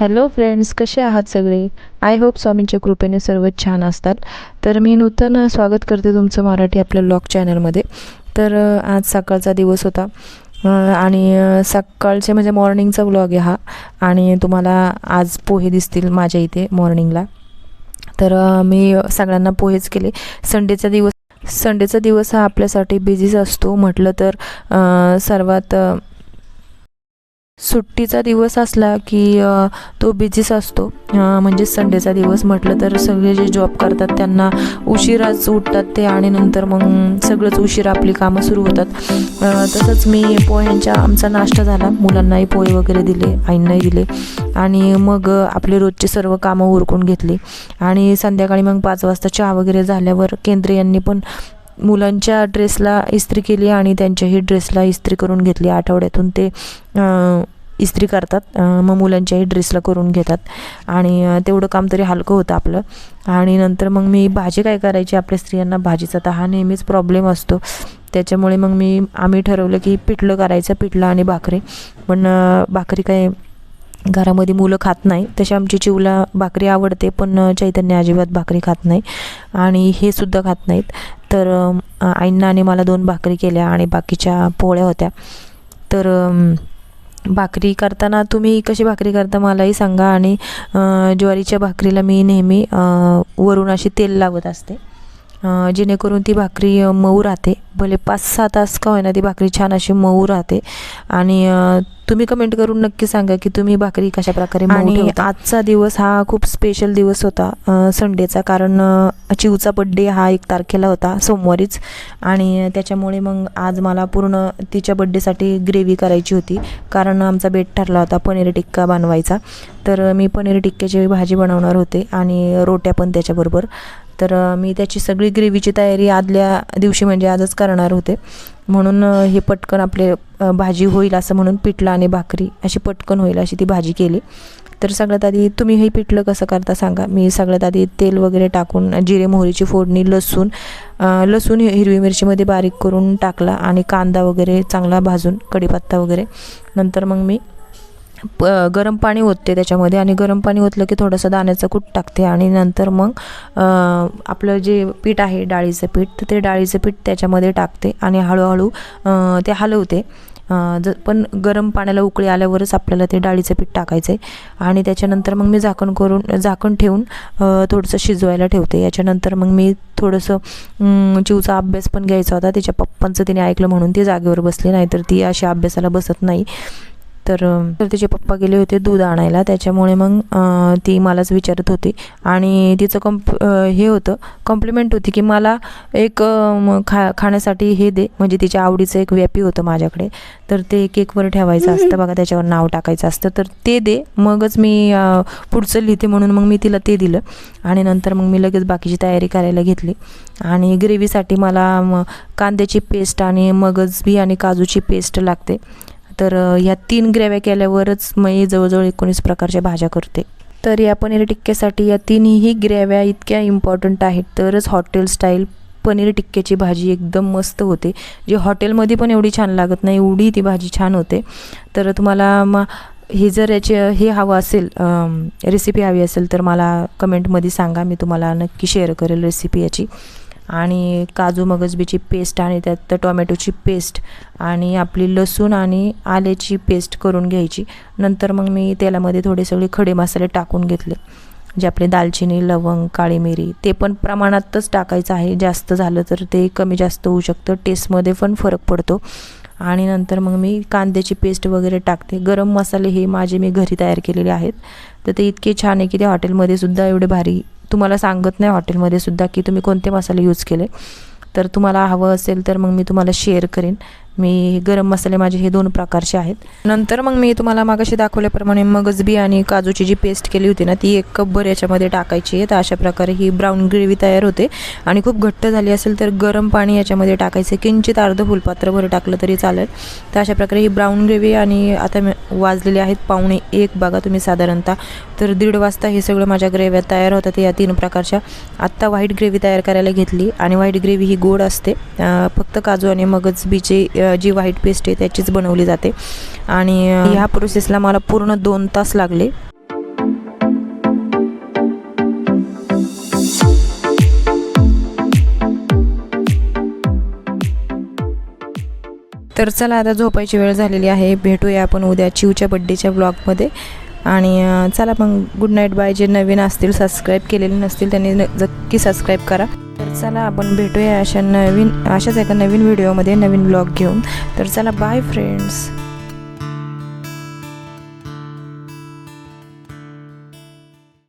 Hello friends कसे आहात सगळे? आय होप स्वामींच्या कृपेने सर्व छान असतात. तर मी नूतन स्वागत करते तुमचं मराठी आपल्या ब्लॉग चॅनलमध्ये तर आज सकाळचा दिवस होता. आणि सकाळचे म्हणजे मॉर्निंगचा व्लॉग आहे हा. आणि तुम्हाला आज पोहे दिसतील माझ्या इथे मॉर्निंगला तर मी सगळ्यांना पोहेच केले. संडेचा दिवस संडेचा दिवस हा आपल्यासाठी बिझीच असतो. म्हटलं तर सर्वात सुट्टीचा दिवस असला की तो बिझीच असतो. म्हणजे संडेचा दिवस म्हटलं तर सगळे जे जॉब करतात त्यांना उशिराच उठतात ते आणि नंतर मग सगळंच उशिरा आपली कामं सुरू होतात. तसंच मी पोह्यांच्या आमचा नाश्ता झाला. मुलांनाही पोहे वगैरे दिले आईंनाही दिले. आणि मग आपले रोजचे सर्व कामं उरकून घेतली. आणि संध्याकाळी मग पाच वाजता चहा वगैरे झाल्यावर केंद्रे यांनी पण मुलांच्या ड्रेसला इस्त्री केली आणि त्यांच्याही ड्रेसला इस्त्री करून घेतली. आठवड्यातून ते इस्त्री करतात. मग मुलांच्याही ड्रेसला करून घेतात. आणि तेवढं काम तरी हलकं होतं आपलं. आणि नंतर मग मी भाजी काय करायची? आपल्या स्त्रियांना भाजीचा तर हा नेहमीच प्रॉब्लेम असतो. त्याच्यामुळे मग मी आम्ही ठरवलं की पिठलं करायचं पिठलं आणि भाकरी. पण भाकरी काय घरामध्ये मुलं खात नाही. तशी आमची चिवला भाकरी आवडते पण चैतन्य अजिबात भाकरी खात नाही. आणि हे सुद्धा खात नाहीत. तर आईंना आणि मला दोन भाकरी केल्या आणि बाकीच्या पोळ्या होत्या. तर भाकरी करताना तुम्ही कशी भाकरी करता मलाही सांगा. आणि ज्वारीच्या भाकरीला मी नेहमी वरून अशी तेल लावत असते. जेणेकरून ती भाकरी मऊ राहते. भले पाच सहा तास का होईना ती भाकरी छान अशी मऊ राहते. आणि तुम्ही कमेंट करून नक्की सांगा की तुम्ही भाकरी कशा प्रकारे आणि. आजचा दिवस हा खूप स्पेशल दिवस होता संडेचा कारण चिवचा बड्डे हा एक तारखेला होता सोमवारीच. आणि त्याच्यामुळे मग आज मला पूर्ण तिच्या बड्डेसाठी ग्रेव्ही करायची होती. कारण आमचा बेट ठरला होता पनीर टिक्का बनवायचा. तर मी पनीर टिक्क्याची भाजी बनवणार होते आणि रोट्या पण त्याच्याबरोबर. तर मी त्याची सगळी ग्रेव्हीची तयारी आदल्या दिवशी म्हणजे आजच करणार होते. म्हणून हे पटकन आपले भाजी होईल असं म्हणून पिठलं आणि भाकरी अशी पटकन होईल अशी ती भाजी केली. तर सगळ्यात आधी तुम्ही हे पिठलं कसं करता सांगा. मी सगळ्यात आधी तेल वगैरे टाकून जिरे मोहरीची फोडणी लसूण लसूण हिरवी मिरचीमध्ये बारीक करून टाकला आणि कांदा वगैरे चांगला भाजून कढीपत्ता वगैरे. नंतर मग मी प गरम पाणी ओतते त्याच्यामध्ये आणि गरम पाणी ओतलं की थोडंसं दाण्याचं कूट टाकते आणि नंतर मग आपलं जे पीठ आहे डाळीचं पीठ तर ते डाळीचं पीठ त्याच्यामध्ये टाकते आणि हळूहळू ते हलवते. ज पण गरम पाण्याला उकळी आल्यावरच आपल्याला ते डाळीचं पीठ टाकायचं आहे आणि त्याच्यानंतर मग मी झाकण करून झाकण ठेवून थोडंसं शिजवायला ठेवते. याच्यानंतर मग मी थोडंसं चिवचा अभ्यास पण घ्यायचा होता. तिच्या पप्पांचं तिने ऐकलं म्हणून ती जागेवर बसली नाहीतर ती अशी अभ्यासाला बसत नाही. तर तर तिचे पप्पा गेले होते दूध आणायला. त्याच्यामुळे मग ती मलाच विचारत होती. आणि तिचं कंप हे होतं कॉम्प्लिमेंट होती की मला एक खा खाण्यासाठी हे दे. म्हणजे तिच्या आवडीचं एक व्यापी होतं माझ्याकडे. तर ते केकवर ठेवायचं असतं बघा त्याच्यावर नाव टाकायचं असतं. तर ते दे. मगच मी पुढचं लिहिते म्हणून मग मी तिला ते दिलं. आणि नंतर मग मी लगेच बाकीची तयारी करायला घेतली. आणि ग्रेव्हीसाठी मला कांद्याची पेस्ट आणि मगज बी आणि काजूची पेस्ट लागते. तर ह्या तीन ग्रेव्या केल्यावरच मी जवळजवळ एकोणीस प्रकारच्या भाज्या करते. तर या पनीर टिक्क्यासाठी या तिन्ही ग्रेव्या इतक्या इम्पॉर्टंट आहेत. तरच हॉटेल स्टाईल पनीर टिक्क्याची भाजी एकदम मस्त होते. जी हॉटेलमध्ये पण एवढी छान लागत नाही एवढी ती भाजी छान होते. तर तुम्हाला मग हे जर याचे हे हवं असेल रेसिपी हवी असेल तर मला कमेंटमध्ये सांगा. मी तुम्हाला नक्की शेअर करेल रेसिपी याची. आणि काजू मगजबीची पेस्ट आणि त्यात टोमॅटोची पेस्ट आणि आपली लसूण आणि आल्याची पेस्ट करून घ्यायची. नंतर मग मी तेलामध्ये थोडे सगळे खडे मसाले टाकून घेतले. जे आपले दालचिनी लवंग काळी मिरी ते पण प्रमाणातच टाकायचं आहे. जास्त झालं तर ते कमी जास्त होऊ शकतं. टेस्टमध्ये पण फरक पडतो. आणि नंतर मग मी कांद्याची पेस्ट वगैरे टाकते. गरम मसाले हे माझे मी घरी तयार केलेले आहेत. तर ते इतके छान आहे की ते हॉटेलमध्ये सुद्धा एवढे भारी तुम्हाला सांगत नाही हॉटेलमध्ये सुद्धा की तुम्ही कोणते मसाले यूज केले. तर तुम्हाला हवं असेल तर मग मी तुम्हाला शेअर करेन. मी गरम मसाले माझे हे दोन प्रकारचे आहेत. नंतर मग मी तुम्हाला मागाशी दाखवल्याप्रमाणे मगजबी आणि काजूची जी पेस्ट केली होती ना ती एक कप भर याच्यामध्ये टाकायची आहे. तर अशा प्रकारे ही ब्राऊन ग्रेव्ही तयार होते. आणि खूप घट्ट झाली असेल तर गरम पाणी याच्यामध्ये टाकायचं. किंचित अर्ध फुलपात्र भर टाकलं तरी चालेल. तर अशा प्रकारे ही ब्राऊन ग्रेव्ही आणि आता वाजलेली वाजलेले आहेत पावणे एक बघा तुम्ही साधारणतः. तर दीड वाजता हे सगळं माझ्या ग्रेव्या तयार होतात. या तीन प्रकारच्या. आत्ता व्हाईट ग्रेव्ही तयार करायला घेतली. आणि व्हाईट ग्रेव्ही ही गोड असते. फक्त काजू आणि मगजबीचे जी व्हाईट पेस्ट आहे त्याचीच बनवली जाते. आणि ह्या प्रोसेसला मला पूर्ण दोन तास लागले. तर चला आता झोपायची वेळ झालेली आहे. भेटूया आपण उद्या चिवच्या बड्डेच्या ब्लॉगमध्ये आणि चला मग गुड नाईट बाय. जे नवीन असतील सबस्क्राईब केलेले नसतील त्यांनी न- नक्की सबस्क्राईब करा. तर चला आपण भेटूया अशा नवीन अशाच एका नवीन व्हिडिओमध्ये नवीन ब्लॉग घेऊन. तर चला बाय फ्रेंड्स.